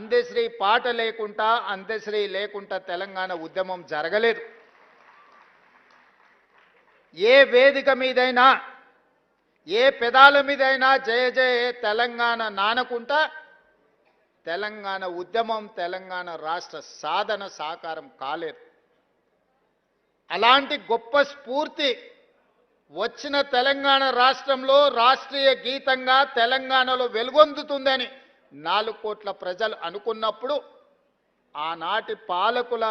అందశ్రీ పాట లేకుండా అందశ్రీ లేకుండా తెలంగాణ ఉద్యమం జరగలేదు. ఏ వేదిక మీదైనా ఏ పెదాల మీదైనా జయ జయ తెలంగాణ నానకుంటా తెలంగాణ ఉద్యమం తెలంగాణ రాష్ట్ర సాధన సాకారం కాలేదు. అలాంటి గొప్ప స్ఫూర్తి వచ్చిన తెలంగాణ రాష్ట్రంలో రాష్ట్రీయ గీతంగా తెలంగాణలో వెలుగొందుతుందని నాలుగు కోట్ల ప్రజలు అనుకున్నప్పుడు ఆనాటి పాలకుల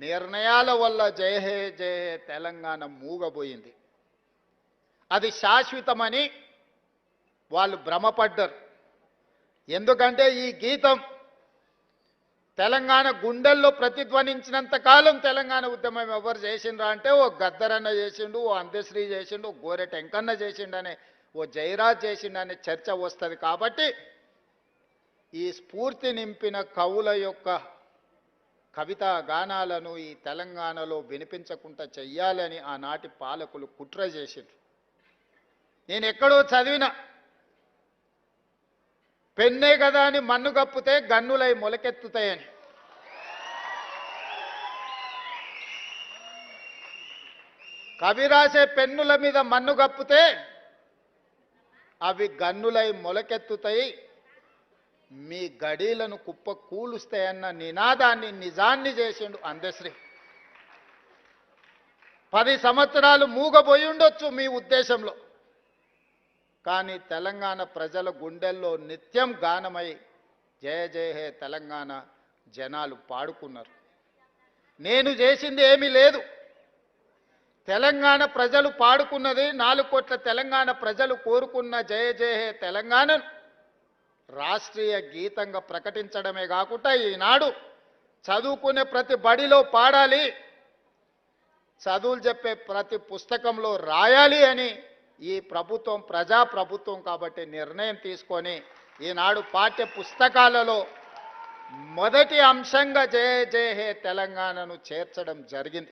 నిర్ణయాల వల్ల జయ హే జయ హే తెలంగాణ మూగబోయింది. అది శాశ్వతమని వాళ్ళు భ్రమపడ్డారు. ఎందుకంటే ఈ గీతం తెలంగాణ గుండెల్లో ప్రతిధ్వనించినంత కాలం తెలంగాణ ఉద్యమం ఎవరు చేసిండ్రా అంటే ఓ గద్దరన్న చేసిండు ఓ అందశ్రీ చేసిండు ఓ గోరె టెంకన్న చేసిండనే ఓ జయరాజ్ చేసిండనే చర్చ వస్తుంది కాబట్టి ఈ స్ఫూర్తి నింపిన కవుల యొక్క కవితా గానాలను ఈ తెలంగాణలో వినిపించకుండా చెయ్యాలని ఆనాటి పాలకులు కుట్ర చేసిండ్రు. నేను ఎక్కడో చదివిన పెన్నే కదా అని మన్ను కప్పితే గన్నులై మొలకెత్తుతాయని. కవి రాసే పెన్నుల మీద మన్ను కప్పితే అవి గన్నులై మొలకెత్తుతాయి. మీ గడీలను కుప్ప కూలుస్తాయన్న నినాదాన్ని నిజాన్ని చేసిండు అందశ్రీ పది సంవత్సరాలు మూగబోయి ఉండొచ్చు మీ ఉద్దేశంలో. కానీ తెలంగాణ ప్రజల గుండెల్లో నిత్యం గానమై జయ జయ హే తెలంగాణ జనాలు పాడుకున్నారు. నేను చేసింది ఏమీ లేదు. తెలంగాణ ప్రజలు పాడుకున్నది నాలుగు కోట్ల తెలంగాణ ప్రజలు కోరుకున్న జయ జయ హే తెలంగాణను రాష్ట్రీయ గీతంగా ప్రకటించడమే కాకుండా ఈనాడు చదువుకునే ప్రతి బడిలో పాడాలి చదువులు చెప్పే ప్రతి పుస్తకంలో రాయాలి అని ఈ ప్రభుత్వం ప్రజా ప్రభుత్వం కాబట్టి నిర్ణయం తీసుకొని ఈనాడు పాఠ్య పుస్తకాలలో మొదటి అంశంగా జయ జయ హే తెలంగాణను చేర్చడం జరిగింది.